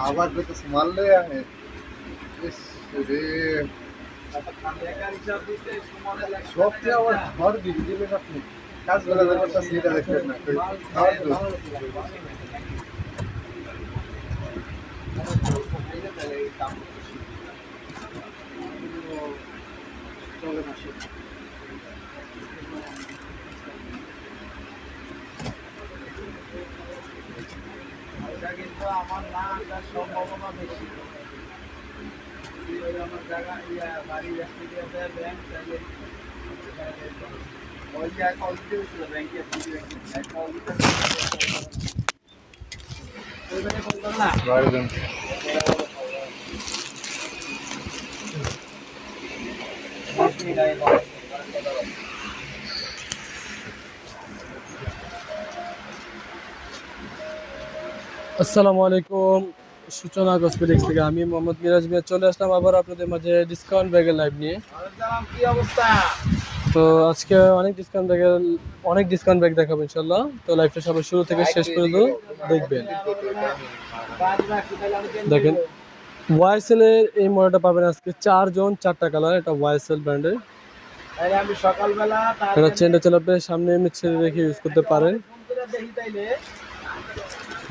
আবার কত মারলে আমি। সবচেয়ে আবার ঘর দিবি দিবেন আপনি কাজ বেলা ব্যাপারটা সেটা দেখবেন না। খাওয়ার তো কিন্তু আমার না আসার সম্ভাবনা বেশি আমার জায়গা ইয়া বাড়ি দিয়ে ব্যাংক তাহলে ওই যে এক অলরেডি হয়েছিল ব্যাংকে এক অলরেডি ওইখানে বলতাম না বাইরে আসসালামু আলাইকুম। সূচনা কসমেটিক্স থেকে আমি মোহাম্মদ মিরাজ মিয়া চলে আসলাম আবার আপনাদের মাঝে ডিসকাউন্ট ব্যাগের লাইভ নিয়ে। তো আজকে অনেক ডিসকাউন্ট ব্যাগের অনেক ডিসকাউন্ট ব্যাগ দেখাবো ইনশাল্লাহ তো লাইভটা সবাই শুরু থেকে শেষ পর্যন্ত দেখবেন। দেখেন ওয়াইসেল এর এই মডেলটা পাবেন আজকে চারজন চারটা কালার এটা ওয়াইসেল ব্র্যান্ডের এটা চেনটা চালাবে সামনে এমনি ছেড়ে রেখে ইউজ করতে পারেন ফোন করে দেখি তাইলে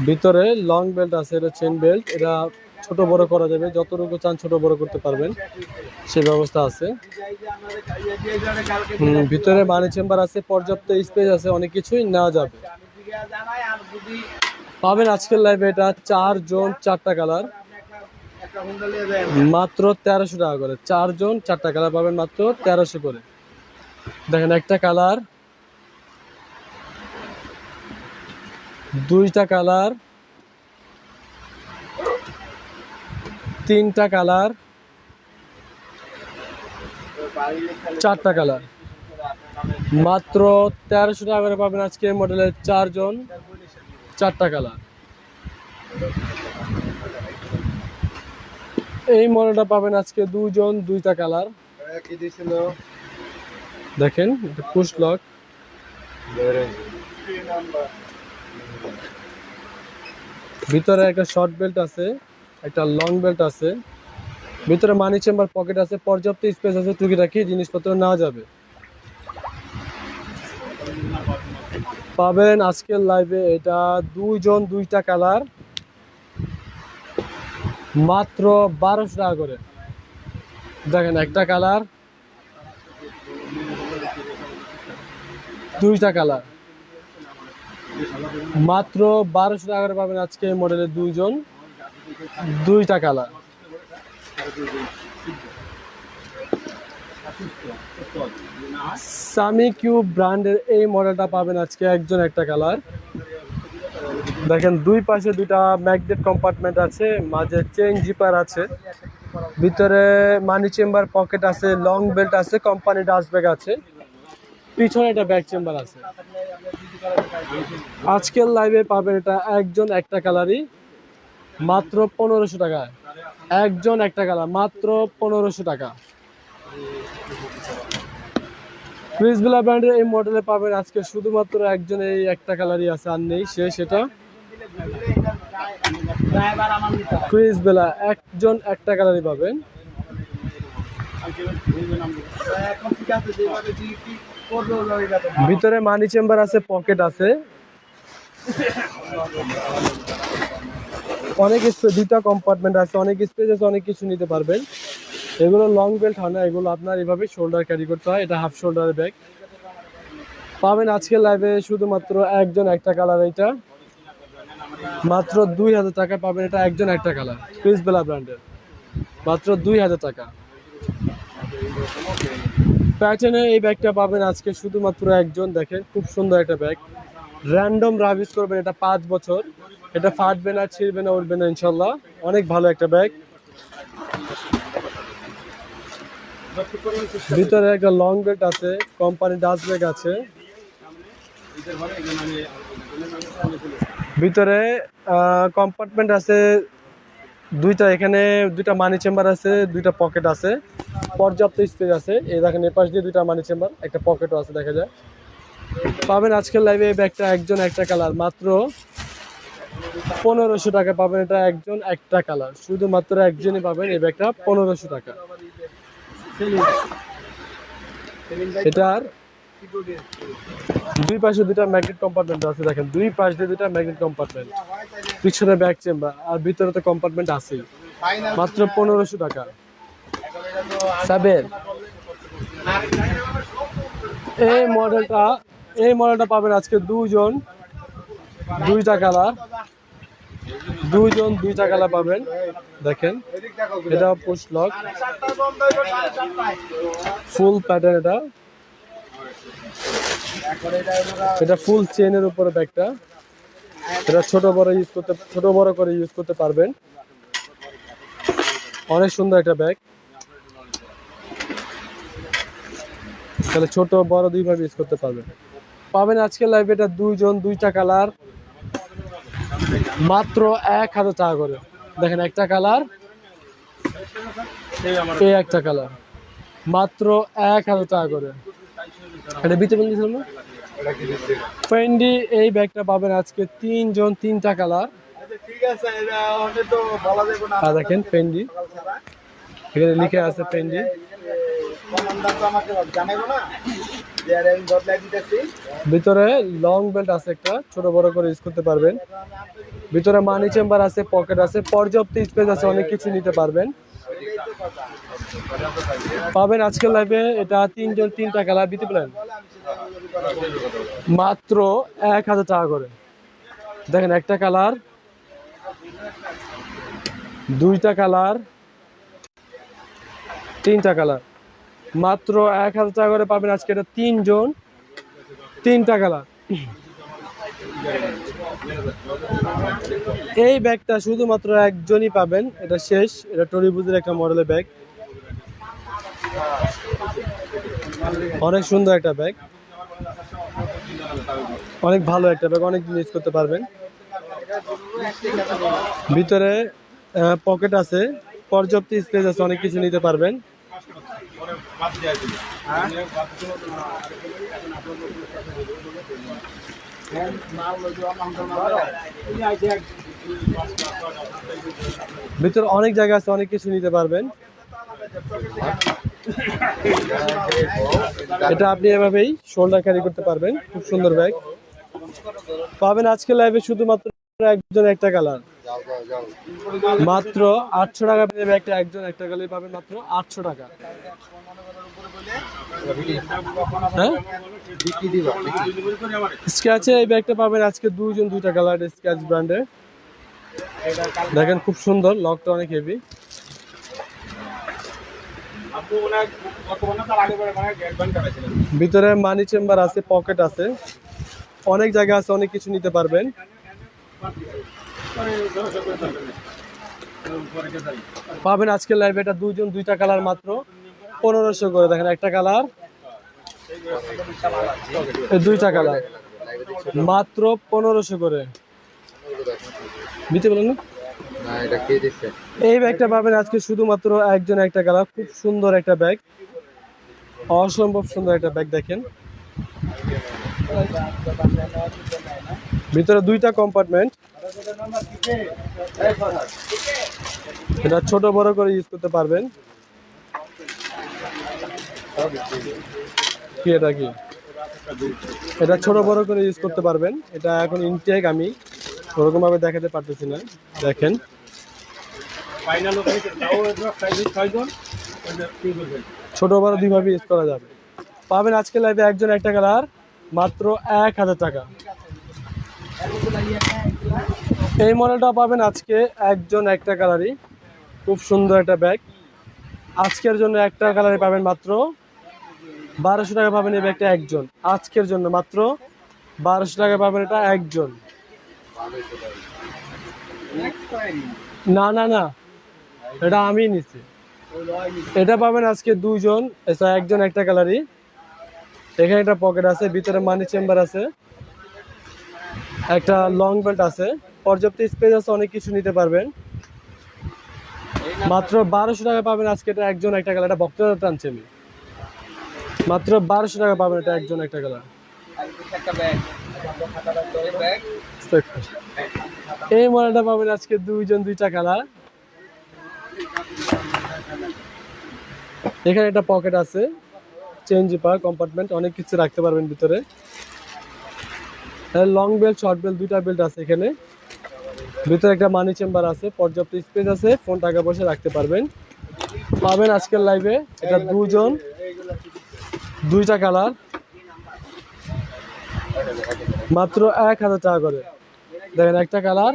ভিতরে লং বেল্ট আছে, এটা চেন বেল্ট এটা ছোট বড় করা যাবে, যতটুকু চান ছোট বড় করতে পারবেন। সে ব্যবস্থা আছে। ভিতরে মানি চেম্বার আছে, পর্যাপ্ত স্পেস আছে, অনেক কিছুই নেওয়া যাবে। পাবেন আজকের লাইভে এটা চার জন, চারটা কালার মাত্র তেরোশো টাকা করে চারজন চারটা কালার পাবেন মাত্র তেরোশো করে। দেখেন একটা কালার দুইটা কালার, তিনটা কালার, চারটা কালার। মাত্র তেরোশো টাকা করে পাবেন আজকে মডেলের চারজন, চারটা কালার। এই মডেলটা পাবেন আজকে দুজন দুইটা কালার। দেখেন পুশ ভিতরে একটা শর্ট বেল্ট আছে, একটা লং বেল্ট আছে। ভিতরে মানি চেম্বার পকেট আছে, পর্যাপ্ত স্পেস আছে, টুকিটাকি জিনিসপত্র না যাবে। পাবেন আজকের লাইভে এটা দুইজন, দুইটা কালার মাত্র বারোশো টাকা করে। দেখেন একটা কালার দুইটা কালার মাত্র বারোশো টাকা করে পাবেন আজকে মডেলের দুইজন। দুইটা কালার। সামি কিউব ব্র্যান্ডের এই মডেলটা পাবেন আজকে একজন একটা কালার। দেখেন, দুই পাশে দুইটা ম্যাগনেট কম্পার্টমেন্ট আছে, মাঝে চেন জিপার আছে। ভিতরে মানি চেম্বার পকেট আছে লং বেল্ট আছে কোম্পানি ডাস্ট ব্যাগ আছে। পিছনে একটা ব্যাক চেম্বার আছে। আজকের লাইভে পাবেন এটা একজন একটা কালারই মাত্র পনেরোশো টাকায় একজন একটা কালার মাত্র পনেরোশো টাকা ক্রিসবিলা ব্র্যান্ডের এই মডেলে পাবেন আজকে শুধুমাত্র একজন এই একটা কালারই আছে, আর নেই সে, সেটা ড্রাইভার আমার নিতে হবে। ক্রিস বেলা একজন একটা কালারই পাবেন ভিতরে মানি চেম্বার আছে পকেট আছে। অনেক স্পেস দুইটা কম্পার্টমেন্ট আছে, অনেক স্পেস আছে, অনেক কিছু নিতে পারবেন। এগুলো লং বেল্ট হয় না, এগুলো আপনার এভাবে শোল্ডার ক্যারি করতে হয়, এটা হাফ শোল্ডারের ব্যাগ পাবেন আজকের লাইভে শুধুমাত্র একজন, একটা কালার এটা মাত্র দুই হাজার টাকা পাবেন এটা একজন, একটা কালার ক্রিস বেলা ব্র্যান্ডের মাত্র দুই হাজার টাকা। প্যাটার্নে এই ব্যাগটা পাবেন আজকে শুধুমাত্র একজন, দেখেন, খুব সুন্দর একটা ব্যাগ। র্যান্ডম রাবিস করবেন, এটা পাঁচ বছর। এটা ফাটবে না, ছিঁড়বে না উঠবে না ইনশাল্লাহ অনেক ভালো একটা ব্যাগ। ভিতরে একটা লং বেল্ট আছে কোম্পানি ডাস্ট ব্যাগ আছে। ভিতরে কম্পার্টমেন্ট আছে দুইটা এখানে দুইটা মানি চেম্বার আছে, দুইটা পকেট আছে, পর্যাপ্ত স্পেস আছে। এই দেখেন এ পাশ দিয়ে দুইটা মানি চেম্বার একটা পকেটও আছে, দেখা যায়। পাবেন আজকের লাইভে এই ব্যাগটা একজন একটা কালার মাত্র পনেরোশো টাকা পাবেন। এটা একজন একটা কালার শুধুমাত্র একজনই পাবেন এই ব্যাগটা পনেরোশো টাকা। এটার দুই পাশে দুইটা ম্যাগনেট কম্পার্টমেন্ট আছে, দেখেন। দুই পাশ দিয়ে দুইটা ম্যাগনেট কম্পার্টমেন্ট পিছনে ব্যাক চেম্বার আর ভিতরে তো কম্পার্টমেন্ট আছেই। মাত্র পনেরোশো টাকা। সাবের এই মডেলটা এই মডেলটা পাবেন আজকে দুজন দুইটা কালার দুইজন দুইটা কালার পাবেন। দেখেন, এটা পোস্ট লক ফুল প্যাটার্ন এটা। এটা ফুল চেনের উপরে ব্যাগটা এটা ছোট বড় ইউজ করতে ছোট বড় করে ইউজ করতে পারবেন। অনেক সুন্দর একটা ব্যাগ তাহলে ছোট, বড় দুইভাবে ইউজ করতে পারবেন। পাবেন আজকের লাইভে এটা দুইজন, দুইটা কালার মাত্র এক হাজার টাকা করে। দেখেন একটা কালার এই একটা কালার মাত্র এক হাজার টাকা করে। এটা বিতে বলছিলাম না? ফেন্ডি এই ব্যাগটা পাবেন আজকে তিনজন তিনটা কালার দেখেন ফেন্ডি এখানে লিখে আছে দিতেছি ভিতরে লং বেল্ট আছে একটা, ছোট বড় করে ইউজ করতে পারবেন। ভিতরে মানি চেম্বার আছে পকেট আছে, পর্যাপ্ত স্পেস আছে, অনেক কিছু নিতে পারবেন। পাবেন আজকের লাইভে এটা তিনজন তিনটা কালার দিতে পারেন। মাত্র এক হাজার টাকা করে। দেখেন একটা কালার, দুইটা কালার, তিনটা কালার। মাত্র এক হাজার টাকা করে পাবেন আজকে এটা তিনজন তিনটা কালার এই ব্যাগটা শুধুমাত্র একজনই পাবেন, এটা শেষ, এটা টরিবুজের একটা মডেলের ব্যাগ অনেক সুন্দর একটা ব্যাগ অনেক ভালো একটা ব্যাগ অনেক ইউজ করতে পারবেন। ভিতরে পকেট আছে, পর্যাপ্ত স্পেস আছে, অনেক কিছু নিতে পারবেন। ভিতরে অনেক জায়গা আছে, অনেক কিছু নিতে পারবেন। এটা আপনি এভাবেই শোল্ডার ক্যারি করতে পারবেন। খুব সুন্দর ব্যাগ। পাবেন আজকে লাইভে শুধুমাত্র একজন একটা কালার। মাত্র আটশো টাকা পেয়ে ব্যাগটা একজন একটা কালার পাবেন মাত্র আটশো টাকা। হ্যাঁ? দিবা এই ব্যাগটা পাবেন আজকে দুইজন দুইটা কালার স্ক্র্যাচ ব্র্যান্ডের। দেখেন খুব সুন্দর, লকটা অনেক হেভি ভিতরে মানি চেম্বার আছে পকেট আছে। অনেক জায়গা আছে অনেক কিছু নিতে পারবেন। পাবেন আজকে লাইভে এটা দুজন দুইটা কালার মাত্র। পনেরোশো করে দেখেন একটা কালার দুইটা কালার মাত্র পনেরোশো করে। দিতে বলেন না? না এটা কে দিচ্ছে এই ব্যাগটা পাবেন আজকে শুধুমাত্র একজন একটা কালার খুব সুন্দর একটা ব্যাগ। অসম্ভব সুন্দর একটা ব্যাগ দেখেন। ভিতরে দুইটা কম্পার্টমেন্ট এটা ছোট বড় করে ইউজ করতে পারবেন। কি এটা কি? এটা ছোট বড় করে ইউজ করতে পারবেন। এটা এখন ইনটেক আমি। ওরকম ভাবে দেখাতে পারতেছি না। দেখেন। ছোট বড় দুইভাবে ইউজ করা যাবে। পাবেন আজকে লাইভে একজন, একটা কালার মাত্র এক হাজার টাকা। এই মডেলটা পাবেন আজকে একজন, একটা কালারই খুব সুন্দর একটা ব্যাগ আজকের জন্য একটা কালারে পাবেন মাত্র বারোশো টাকা পাবেন এই ব্যাগটা একজন। আজকের জন্য মাত্র বারোশো টাকা পাবেন এটা একজন। না না না। এটা আমি নিচ্ছি। এটা পাবেন আজকে দুইজন এছাড়া একজন একটা কালারই এখানে একটা পকেট আছে, ভিতরে মানি চেম্বার আছে। একটা লং বেল্ট আছে। পর্যাপ্ত স্পেস আছে, অনেক কিছু নিতে পারবেন। মাত্র বারোশো টাকা পাবেন আজকে এটা একজন একটা কালার এটা বক্তব্য টানছি আমি। মাত্র বারোশো টাকা পাবেন এটা একজন একটা কালার এই মডেলটা পাবেন আজকে দুইজন, দুইটা কালার এখানে একটা পকেট আছে, চেঞ্জ জিপার কম্পার্টমেন্ট অনেক কিছু রাখতে পারবেন ভিতরে। লং বেল্ট শর্ট বেল্ট দুইটা বেল্ট আছে এখানে। ভিতরে একটা মানি চেম্বার আছে, পর্যাপ্ত স্পেস আছে ফোন টাকা পয়সা রাখতে পারবেন। পাবেন আজকের লাইভে এটা দুজন, দুইটা কালার মাত্র এক হাজার টাকা করে। দেখেন একটা কালার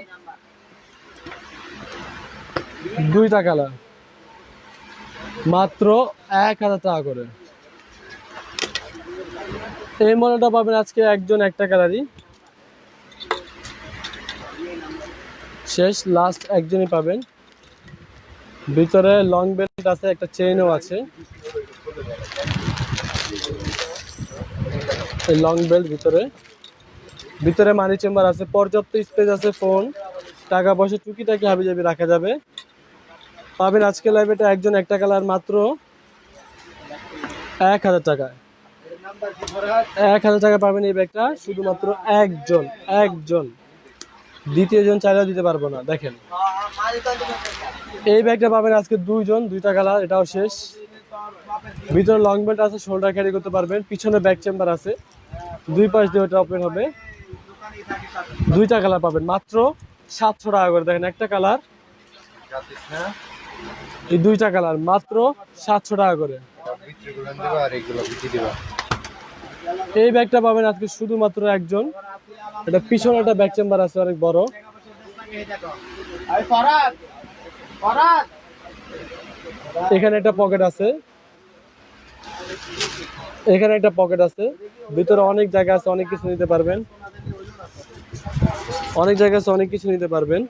দুইটা কালার মাত্র এক হাজার টাকা করে। এই মডেলটা পাবেন আজকে একজন একটা কালারই শেষ লাস্ট একজনই পাবেন। ভিতরে লং বেল্ট আছে, একটা চেইনও আছে। লং বেল্ট ভিতরে। ভিতরে মানি চেম্বার আছে, পর্যাপ্ত স্পেস আছে ফোন টাকা পয়সা টুকিটাকি হাবি যাবি রাখা যাবে। পাবেন আজকে লাইভেটা একজন একটা কালার মাত্র এক হাজার টাকায়। এক হাজার টাকা পাবেন এই ব্যাগটা, শুধুমাত্র একজন একজন। দ্বিতীয় জন চাইলেও দিতে পারব না, দেখেন। এই ব্যাগটা পাবেন আজকে দুইজন, দুইটা কালার, এটাও শেষ। ভিতরে লং বেল্ট আছে শোল্ডার ক্যারি করতে পারবেন, পিছনে ব্যাক চেম্বার আছে। দুই পাশ দিয়ে ওটা ওপেন হবে। দুইটা কালার পাবেন, মাত্র সাতশো টাকা করে। দেখেন একটা কালার। এই দুইটা কালার, মাত্র সাতশো টাকা করে। এই ব্যাগটা পাবেন আজকে শুধুমাত্র একজন। এটা পিছনে একটা ব্যাগ চেম্বার আছে, অনেক বড়। এখানে একটা পকেট আছে। এখানে একটা পকেট আছে। ভিতরে অনেক জায়গা আছে, অনেক কিছু নিতে পারবেন। অনেক জায়গা আছে, অনেক কিছু নিতে পারবেন।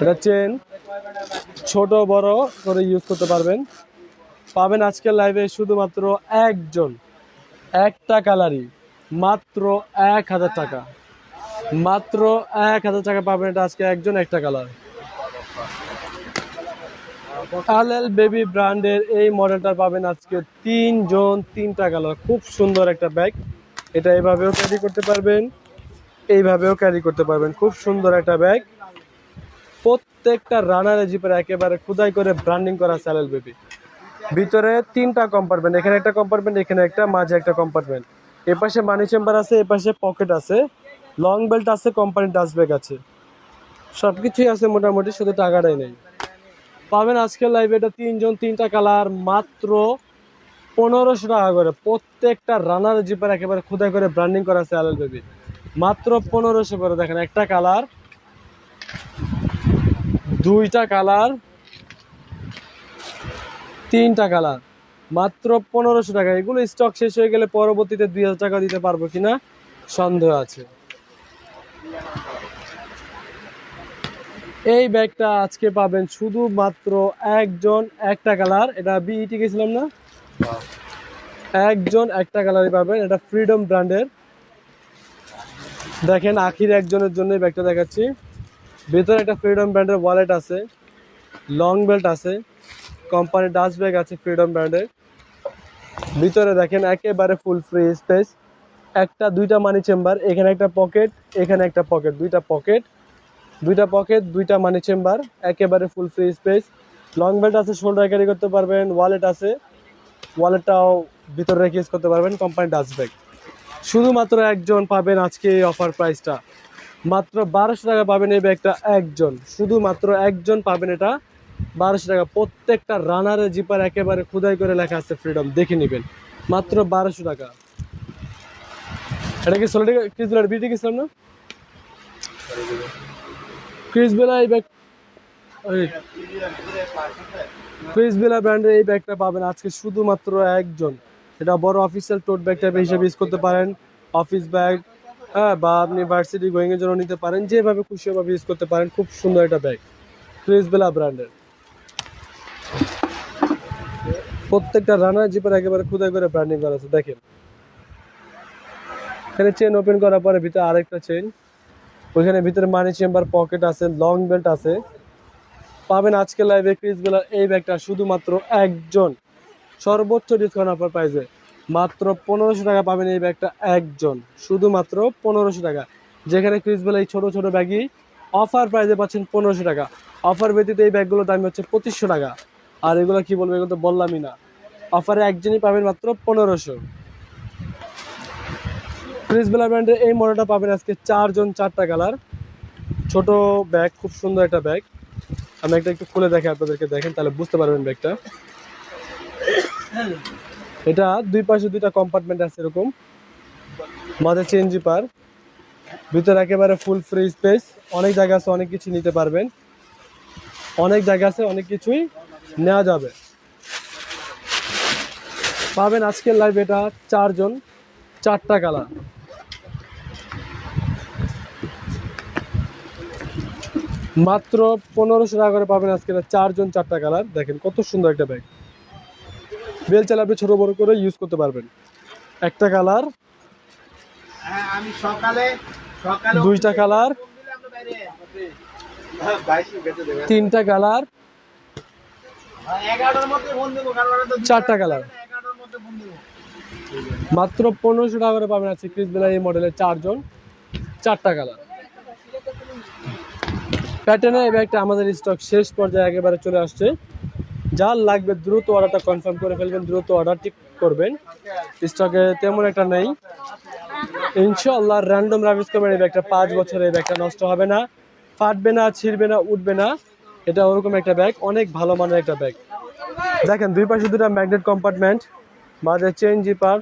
এটা চেন। ছোট, বড় করে ইউজ করতে পারবেন। পাবেন আজকের লাইভে শুধুমাত্র একজন। একটা কালারই মাত্র এক হাজার টাকা। মাত্র এক হাজার টাকা পাবেন এটা আজকে একজন একটা কালার আলেল বেবি ব্র্যান্ডের এই মডেলটা পাবেন আজকে তিনজন, তিনটা কালার খুব সুন্দর একটা ব্যাগ এটা এভাবেও ক্যারি করতে পারবেন। এইভাবেও ক্যারি করতে পারবেন। খুব সুন্দর একটা ব্যাগ প্রত্যেকটা রানারে জিপের একেবারে খুদাই করে ব্র্যান্ডিং করা স্যালেল বেবি ভিতরে তিনটা কম্পার্টমেন্ট এখানে একটা কম্পার্টমেন্ট এখানে একটা, মাঝে একটা কম্পার্টমেন্ট এপাশে মানি চেম্বার আছে, এপাশে পকেট আছে। লং বেল্ট আছে কোম্পানি ডাস্টব্যাগ আছে। সব কিছুই আছে মোটামুটি, শুধু টাকাটাই নেই। পাবেন আজকের লাইভে এটা তিনজন, তিনটা কালার মাত্র পনেরোশো টাকা করে। প্রত্যেকটা রানার জিপের একেবারে খুদাই করে ব্র্যান্ডিং করা আছে আলাল বেবি মাত্র পনেরোশো করে। দেখেন একটা কালার দুইটা কালার তিনটা কালার। মাত্র পনেরোশো টাকা। এগুলো স্টক শেষ হয়ে গেলে পরবর্তীতে দুই হাজার টাকা দিতে পারব কিনা সন্দেহ আছে। এই ব্যাগটা আজকে পাবেন শুধুমাত্র একজন একটা কালার। এটা বিইটি গেছিলাম না? একজন একটা কালারই পাবেন। এটা ফ্রিডম ব্র্যান্ডের দেখেন আখির একজনের জন্য ব্যাগটা দেখাচ্ছি। ভেতরে একটা ফ্রিডম ব্র্যান্ডের ওয়ালেট আছে লং বেল্ট আছে কোম্পানির ডাস্ট ব্যাগ আছে ফ্রিডম ব্র্যান্ডের ভিতরে দেখেন একেবারে ফুল ফ্রি স্পেস একটা, দুইটা মানি চেম্বার এখানে একটা পকেট এখানে একটা পকেট দুইটা পকেট দুইটা পকেট দুইটা মানি চেম্বার একেবারে full free space long belt আছে শোল্ডার ক্যারি করতে পারবেন ওয়ালেট আছে ওয়ালেটটাও ভিতরে রেখে ইউজ করতে পারবেন কোম্পানি ডাস্ট ব্যাগ শুধুমাত্র একজন পাবেন আজকে এই অফার প্রাইসটা মাত্র বারোশো টাকা পাবেন এই ব্যাগটা একজন। শুধুমাত্র একজন পাবেন এটা। বারোশো টাকা। প্রত্যেকটা রানারের জিপার একেবারে খুদাই করে লেখা আছে ফ্রিডম দেখে নেবেন। মাত্র বারোশো টাকা। এটা কি ষোলো টাকা ক্রিস বেলা বিটি গেছিলাম না? ক্রিস বেলা এই ব্যাগ ক্রিস বেলা ব্র্যান্ডের এই ব্যাগটা পাবেন আজকে শুধুমাত্র একজন। এটা বড় অফিসিয়াল টোট ব্যাগ টাইপের হিসেবে ইউজ করতে পারেন অফিস ব্যাগ হ্যাঁ বা আপনি ভার্সিটি এর জন্য নিতে পারেন, যেভাবে খুশি ভাবে ইউজ করতে পারেন, খুব সুন্দর একটা ব্যাগ ক্রিস বেলা ব্র্যান্ডের প্রত্যেকটা রানার জিপার একেবারে খুদাই করে ব্র্যান্ডিং করা আছে, দেখেন। এখানে চেন ওপেন করার পরে ভিতরে আরেকটা চেন ওইখানে ভিতরে মানি চেম্বার পকেট আছে লং বেল্ট আছে। পাবেন আজকে লাইভে ক্রিস বেলার এই ব্যাগটা শুধুমাত্র একজন। সর্বোচ্চ ডিসকাউন্ট অফার প্রাইসে মাত্র পনেরোশো টাকা পাবেন এই ব্যাগটা একজন। শুধুমাত্র পনেরোশো টাকা। যেখানে ক্রিস বেলা এই ছোটো ছোটো ব্যাগই অফার প্রাইসে পাচ্ছেন পনেরোশো টাকা। অফার ব্যতীত এই ব্যাগগুলোর দাম হচ্ছে পঁচিশশো টাকা। আর এগুলো কি বলব, এগুলো তো বললামই না। অফারে একজনই পাবেন মাত্র পনেরোশো। ক্রিস বেলা ব্র্যান্ডের এই মডেলটা পাবেন আজকে চারজন, চারটা কালার ছোট ব্যাগ, খুব সুন্দর একটা ব্যাগ। আমি একটা একটু খুলে দেখে আপনাদেরকে দেখেন, তাহলে বুঝতে পারবেন ব্যাগটা। এটা দুই পাশে দুইটা কম্পার্টমেন্ট আছে এরকম। মাঝে চেঞ্জি জিপার ভিতরে একেবারে ফুল ফ্রি স্পেস অনেক জায়গা আছে, অনেক কিছু নিতে পারবেন। অনেক জায়গা আছে, অনেক কিছুই নেওয়া যাবে। পাবেন আজকের লাইভ এটা চারজন, চারটা কালার মাত্র পনেরোশো টাকা করে পাবেন আজকে চারজন, চারটা কালার দেখেন কত সুন্দর একটা ব্যাগ বেল চাল আপনি ছোট বড় করে ইউজ করতে পারবেন। একটা কালার হ্যাঁ আমি সকালে সকালে দুইটা কালার হ্যাঁ, তিনটা কালার হ্যাঁ, চারটা কালার মাত্র পনেরোশো টাকা করে পাবেন আছে ক্রিস বেলা এই মডেলের চারজন। চারটা কালার প্যাটার্নে এই ব্যাগটা আমাদের স্টক শেষ পর্যায়ে একেবারে চলে আসছে। যার লাগবে দ্রুত অর্ডারটা কনফার্ম করে ফেলবেন, দ্রুত অর্ডারটি করবেন। স্টকে তেমন একটা নেই। ইনশাল্লাহ র্যান্ডম রাভিস করবেন এই ব্যাগটা পাঁচ বছর এই ব্যাগটা নষ্ট হবে না। ফাটবে না, ছিঁড়বে না, উঠবে না। এটা ওরকম একটা ব্যাগ, অনেক ভালো মানের একটা ব্যাগ। দেখেন, দুই পাশে দুটা ম্যাগনেট কম্পার্টমেন্ট মাঝে চেন জিপার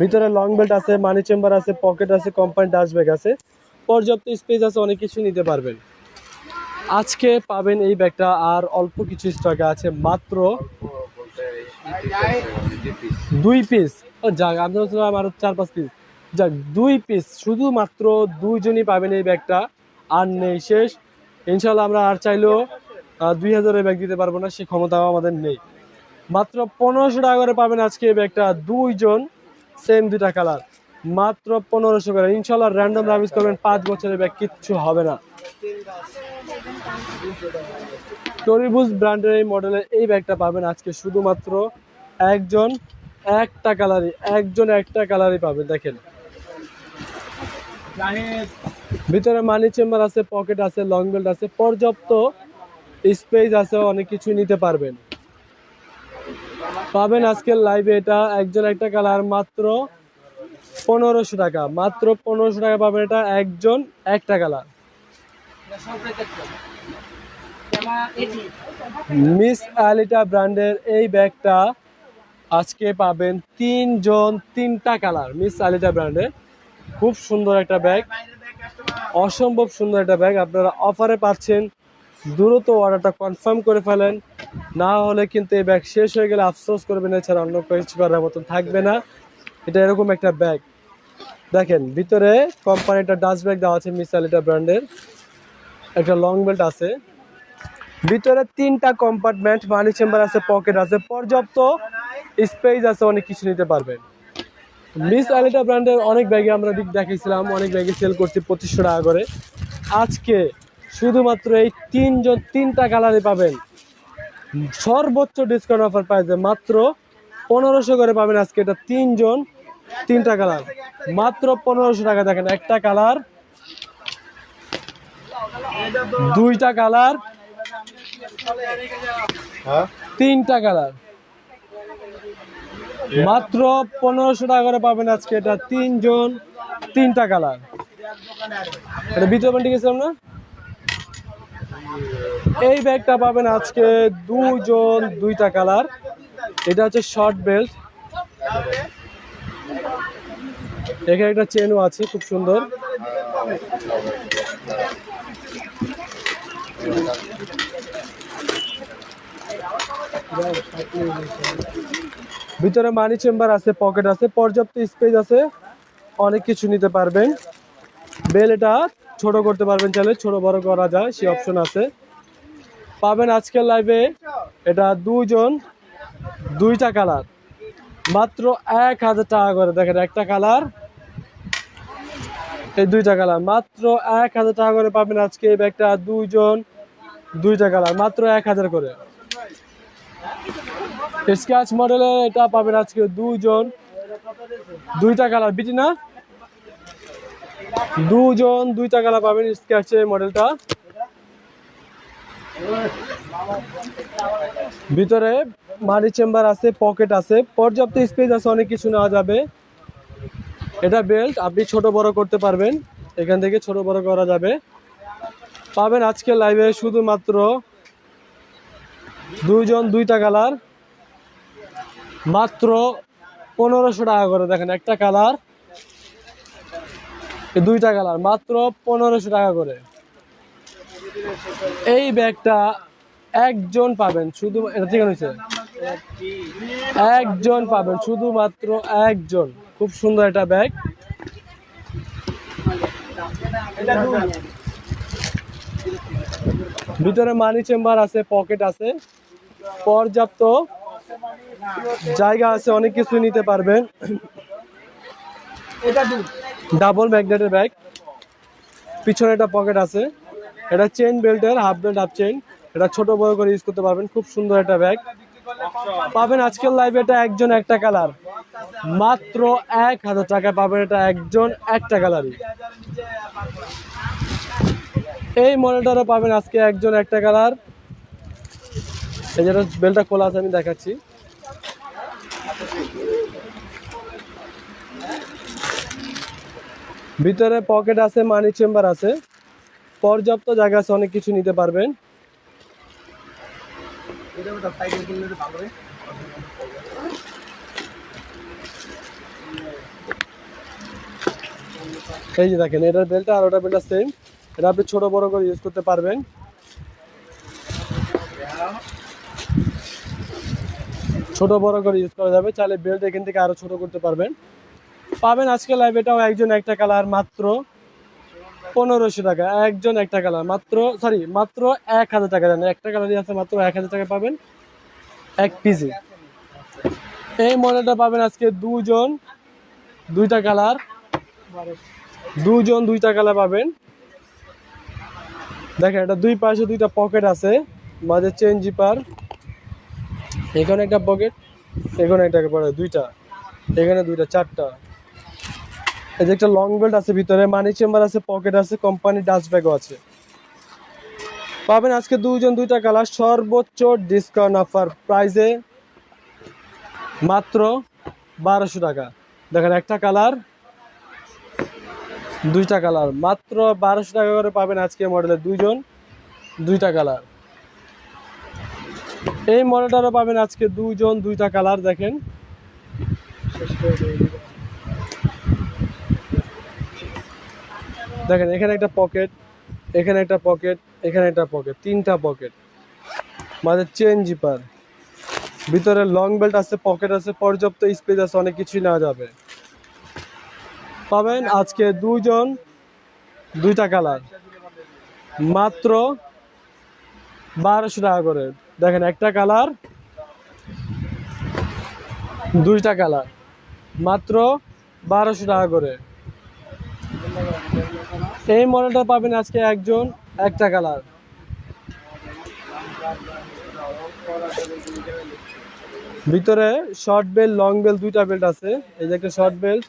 ভিতরে লং বেল্ট আছে মানি চেম্বার আছে পকেট আছে কোম্পানি ডাস্ট ব্যাগ আছে। পর্যাপ্ত স্পেস আছে, অনেক কিছু নিতে পারবেন। আজকে পাবেন এই ব্যাগটা, আর অল্প কিছু স্টকে আছে, মাত্র দুই পিস যাক, আমি বলছিলাম আরও চার, পাঁচ পিস যাক, দুই পিস শুধুমাত্র দুইজনই পাবেন এই ব্যাগটা, আর নেই শেষ। ইনশাল্লাহ আমরা আর চাইলেও দুই হাজারের ব্যাগ দিতে পারব না, সে ক্ষমতাও আমাদের নেই। মাত্র পনেরোশো টাকা করে পাবেন আজকে এই ব্যাগটা, দুইজন সেম দুইটা কালার মাত্র পনেরোশো করে। ইনশাল্লাহ র্যান্ডম রাভিস করবেন, পাঁচ বছরের ব্যাগ কিচ্ছু হবে না। টরিবুজ ব্র্যান্ডের এই মডেলের এই ব্যাগটা পাবেন আজকে শুধুমাত্র একজন, একটা কালারই একজন একটা কালারই পাবেন, দেখেন। ভিতরে মানি চেম্বার আছে পকেট আছে লং বেল্ট আছে, পর্যাপ্ত স্পেস আছে, অনেক কিছু নিতে পারবেন। পাবেন আজকের লাইভে এটা, একজন একটা কালার মাত্র পনেরোশো টাকা, মাত্র পনেরোশো টাকা পাবেন এটা, একজন একটা কালার মিস আলিটা ব্র্যান্ডের এই ব্যাগটা আজকে পাবেন তিনজন, তিনটা কালার মিস আলিটা ব্র্যান্ডের। খুব সুন্দর একটা ব্যাগ, অসম্ভব সুন্দর একটা ব্যাগ। আপনারা অফারে পাচ্ছেন, দ্রুত অর্ডারটা কনফার্ম করে ফেলেন। না হলে কিন্তু এই ব্যাগ শেষ হয়ে গেলে আফসোস করবেন, এছাড়া অন্য কিছু করার মতন থাকবে না। এটা এরকম একটা ব্যাগ। দেখেন, ভিতরে কোম্পানিটা ডাস্ট ব্যাগ দেওয়া আছে মিস আলিটা ব্র্যান্ডের। একটা লং বেল্ট আছে। ভিতরে তিনটা কম্পার্টমেন্ট মানি চেম্বার আছে পকেট আছে। পর্যাপ্ত স্পেস আছে, অনেক কিছু নিতে পারবেন। মিস আলিটা ব্র্যান্ডের অনেক ব্যাগে আমরা দিক দেখিয়েছিলাম অনেক ব্যাগে সেল করছি পঁচিশশো টাকা করে। আজকে শুধুমাত্র এই তিনজন, তিনটা কালারে পাবেন। সর্বোচ্চ ডিসকাউন্ট অফার পাইছে মাত্র পনেরোশো করে পাবেন আজকে এটা তিনজন, তিনটা কালার মাত্র পনেরোশো টাকা দেখেন, একটা কালার দুইটা কালার। হ্যাঁ? তিনটা কালার। মাত্র পনেরোশো টাকা করে পাবেন আজকে এটা তিনজন তিনটা কালার। এটা ভিতরে প্যান্টি গেছিলাম না? এই ব্যাগটা পাবেন আজকে দুজন দুইটা কালার। এটা হচ্ছে শর্ট বেল্ট। এখানে একটা চেনও আছে খুব সুন্দর। ভিতরে মানি চেম্বার আছে পকেট আছে, পর্যাপ্ত স্পেস আছে, অনেক কিছু নিতে পারবেন। বেল এটা ছোট করতে পারবেন চাইলে, ছোট বড় করা যায়, সে অপশন আছে। পাবেন আজকের লাইভে এটা দুজন দুইটা কালার মাত্র এক হাজার টাকা করে, দেখেন একটা কালার এই দুইটা কালার মাত্র এক হাজার টাকা করে পাবেন আজকে এই ব্যাগটা দুইজন দুইটা কালার, মাত্র এক হাজার করে। স্ক্যাচ মডেলের এটা পাবেন আজকে দুজন। দুইটা কালার, বিটি না? দুজন, দুইটা কালার পাবেন স্ক্যাচের মডেলটা ভিতরে মানি চেম্বার আছে পকেট আছে, পর্যাপ্ত স্পেস আছে, অনেক কিছু নেওয়া যাবে। এটা বেল্ট আপনি ছোট বড় করতে পারবেন। এখান থেকে ছোট বড় করা যাবে। পাবেন আজকে লাইভে শুধুমাত্র দুইজন, দুইটা কালার মাত্র পনেরোশো টাকা করে দেখেন, একটা কালার দুইটা কালার মাত্র পনেরোশো টাকা করে। এই ব্যাগটা একজন পাবেন, শুধু এটা ঠিক হয়েছে একজন পাবেন, শুধুমাত্র একজন। খুব সুন্দর একটা ব্যাগ। ভিতরে মানি চেম্বার আছে পকেট আছে। পর্যাপ্ত জায়গা আছে অনেক কিছু নিতে পারবেন। ডাবল ম্যাগনেটের ব্যাগ পিছনে একটা পকেট আছে। এটা চেন বেল্টের হাফ বেল্ট হাফ চেন এটা ছোট বড় করে ইউজ করতে পারবেন। খুব সুন্দর একটা ব্যাগ পাবেন আজকের লাইভে এটা একজন একটা কালার মাত্র এক হাজার টাকা পাবেন এটা একজন একটা কালারই এই মডেলটারও পাবেন আজকে একজন একটা কালার। এই যেটা বেলটা খোলা আছে, আমি দেখাচ্ছি। ভিতরে পকেট আছে মানি চেম্বার আছে। পর্যাপ্ত জায়গা আছে, অনেক কিছু নিতে পারবেন। এই যে দেখেন, এটার বেলটা আর ওটার বেলটা সেম এটা আপনি ছোট বড় করে ইউজ করতে পারবেন। ছোট বড় করে ইউজ করা যাবে, চাইলে বেল্ট এখান থেকে আরও ছোট করতে পারবেন। পাবেন আজকে লাইভ এটাও একজন একটা কালার মাত্র পনেরোশো টাকা, একজন একটা কালার মাত্র সরি মাত্র এক হাজার টাকা জানেন একটা কালারই আছে মাত্র এক হাজার টাকা পাবেন এক পিসি এই মডেলটা পাবেন আজকে দুজন, দুইটা কালার দুজন, দুইটা কালার পাবেন। দেখেন, এটা দুই পাশে দুইটা পকেট আছে। মাঝে চেন জিপার এখানে একটা পকেট এখানে একটা পড়ে দুইটা, এখানে দুইটা, চারটা। এই যে একটা লং বেল্ট আছে ভিতরে মানি চেম্বার আছে পকেট আছে কোম্পানি ডাস্ট ব্যাগও আছে। পাবেন আজকে দুইজন, দুইটা কালার সর্বোচ্চ ডিসকাউন্ট অফার প্রাইজে মাত্র বারোশো টাকা। দেখেন, একটা কালার দুইটা কালার। মাত্র বারোশো টাকা করে পাবেন আজকে মডেলের দুইজন। দুইটা কালার। এই মডেলটারও পাবেন আজকে দুইজন, দুইটা কালার, দেখেন। দেখেন, এখানে একটা পকেট এখানে একটা পকেট এখানে একটা পকেট তিনটা পকেট মাঝে চেন জিপার ভিতরে লং বেল্ট আছে পকেট আছে, পর্যাপ্ত স্পেস আছে, অনেক কিছুই নেওয়া যাবে। পাবেন আজকে দুইজন, দুইটা কালার। মাত্র বারোশো টাকা করে। দেখেন, একটা কালার, দুইটা কালার। মাত্র বারোশো টাকা করে। এই মডেলটা পাবেন আজকে একজন, একটা কালার। ভিতরে শর্ট বেল্ট, লং বেল্ট, দুইটা বেল্ট আছে। এই যে একটা শর্ট বেল্ট।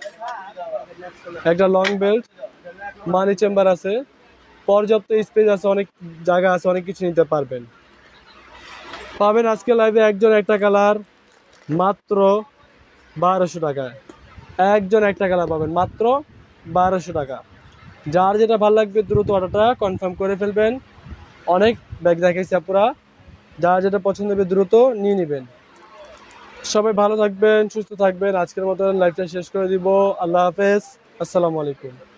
একটা লং বেল্ট মানি চেম্বার আছে। পর্যাপ্ত স্পেস আছে, অনেক জায়গা আছে, অনেক কিছু নিতে পারবেন। পাবেন আজকে লাইভে একজন একটা কালার মাত্র বারোশো টাকায় একজন একটা কালার পাবেন, মাত্র বারোশো টাকা। যার যেটা ভালো লাগবে, দ্রুত অর্ডারটা কনফার্ম করে ফেলবেন। অনেক ব্যাগ দেখাইছি আপুরা। যার যেটা পছন্দ হবে, দ্রুত নিয়ে নেবেন। সবাই ভালো থাকবেন, সুস্থ থাকবেন। আজকের মতন লাইফটা শেষ করে দিব। আল্লাহ হাফেজ। আসসালামু আলাইকুম।